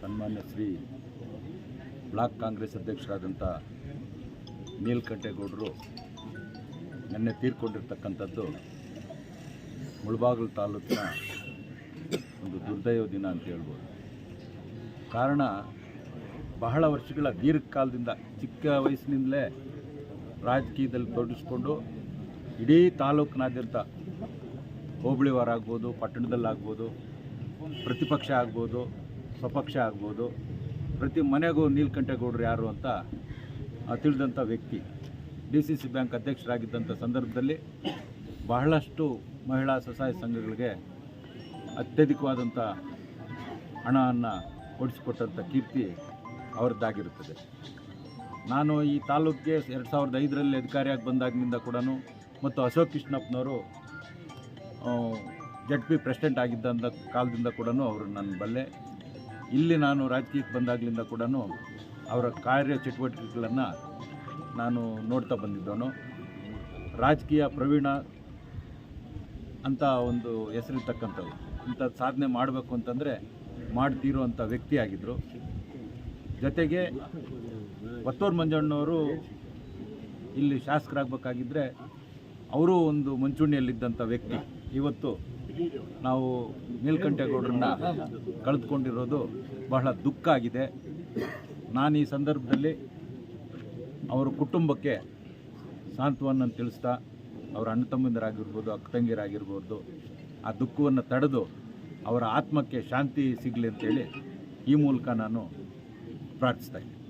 ಸನ್ಮಾನ್ಯ ಶ್ರೀ ಬ್ಲಾಕ್ ಕಾಂಗ್ರೆಸ್ ಅಧ್ಯಕ್ಷರಾದಂಥ ನೀಲ್ಕಂಠೇಗೌಡರು ನಿನ್ನೆ ತೀರ್ಕೊಂಡಿರ್ತಕ್ಕಂಥದ್ದು ಮುಳಬಾಗಿಲು ತಾಲೂಕಿನ ಒಂದು ದುರ್ದೈವ ದಿನ ಅಂತ ಹೇಳ್ಬೋದು. ಕಾರಣ ಬಹಳ ವರ್ಷಗಳ ದೀರ್ಘಕಾಲದಿಂದ ಚಿಕ್ಕ ವಯಸ್ಸಿನಿಂದಲೇ ರಾಜಕೀಯದಲ್ಲಿ ತೊಡಗಿಸ್ಕೊಂಡು ಇಡೀ ತಾಲೂಕಿನಾದ್ಯಂತ ಹೋಬಳಿವಾರ ಆಗ್ಬೋದು ಪಟ್ಟಣದಲ್ಲಾಗ್ಬೋದು ಪ್ರತಿಪಕ್ಷ ಆಗ್ಬೋದು, ಸ್ವಪಕ್ಷ ಆಗ್ಬೋದು, ಪ್ರತಿ ಮನೆಗೂ ನೀಲ್ಕಂಠೇಗೌಡರು ಯಾರು ಅಂತ ತಿಳಿದಂಥ ವ್ಯಕ್ತಿ, ಡಿ ಸಿ ಸಿ ಬ್ಯಾಂಕ್ ಅಧ್ಯಕ್ಷರಾಗಿದ್ದಂಥ ಸಂದರ್ಭದಲ್ಲಿ ಬಹಳಷ್ಟು ಮಹಿಳಾ ಸ್ವಸಹಾಯ ಸಂಘಗಳಿಗೆ ಅತ್ಯಧಿಕವಾದಂಥ ಹಣವನ್ನು ಕೊಡಿಸಿಕೊಟ್ಟಂಥ ಕೀರ್ತಿ ಅವರದ್ದಾಗಿರುತ್ತದೆ. ನಾನು ಈ ತಾಲೂಕಿಗೆ ಎರಡು ಸಾವಿರದ ಐದರಲ್ಲಿ ಅಧಿಕಾರಿಯಾಗಿ ಬಂದಾಗಿನಿಂದ ಕೂಡ ಮತ್ತು ಅಶೋಕ್ ಕೃಷ್ಣಪ್ಪನವರು ಜಡ್ ಪಿ ಪ್ರೆಸಿಡೆಂಟ್ ಆಗಿದ್ದಂಥ ಕಾಲದಿಂದ ಕೂಡ ಅವರು ನನ್ನ ಬಲ್ಲೆ. ಇಲ್ಲಿ ನಾನು ರಾಜಕೀಯಕ್ಕೆ ಬಂದಾಗಲಿಂದ ಕೂಡ ಅವರ ಕಾರ್ಯ ಚಟುವಟಿಕೆಗಳನ್ನು ನಾನು ನೋಡ್ತಾ ಬಂದಿದ್ದವನು. ರಾಜಕೀಯ ಪ್ರವೀಣ ಅಂತ ಒಂದು ಹೆಸರಿರ್ತಕ್ಕಂಥವ್ರು. ಇಂಥ ಸಾಧನೆ ಮಾಡಬೇಕು ಅಂತಂದರೆ ಮಾಡ್ತಿರುವಂಥ ವ್ಯಕ್ತಿ ಆಗಿದ್ದರು ಜೊತೆಗೆ ವತ್ತೂರು ಮಂಜಣ್ಣವರು ಇಲ್ಲಿ ಶಾಸಕರಾಗಬೇಕಾಗಿದ್ದರೆ ಅವರು ಒಂದು ಮುಂಚೂಣಿಯಲ್ಲಿದ್ದಂಥ ವ್ಯಕ್ತಿ. ಇವತ್ತು ನಾವು ನೀಲ್ಕಂಠೇಗೌಡರನ್ನ ಕಳೆದುಕೊಂಡಿರೋದು ಬಹಳ ದುಃಖ ಆಗಿದೆ. ನಾನು ಈ ಸಂದರ್ಭದಲ್ಲಿ ಅವರ ಕುಟುಂಬಕ್ಕೆ ಸಾಂತ್ವನ ತಿಳಿಸ್ತಾ, ಅವರ ಅಣ್ಣ ತಮ್ಮಂದಿರಾಗಿರ್ಬೋದು, ಅಕ್ಕ ತಂಗಿಯರಾಗಿರ್ಬೋದು, ಆ ದುಃಖವನ್ನು ತಡೆದು ಅವರ ಆತ್ಮಕ್ಕೆ ಶಾಂತಿ ಸಿಗಲಿ ಅಂತೇಳಿ ಈ ಮೂಲಕ ನಾನು ಪ್ರಾರ್ಥಿಸ್ತಾ ಇದ್ದೀನಿ.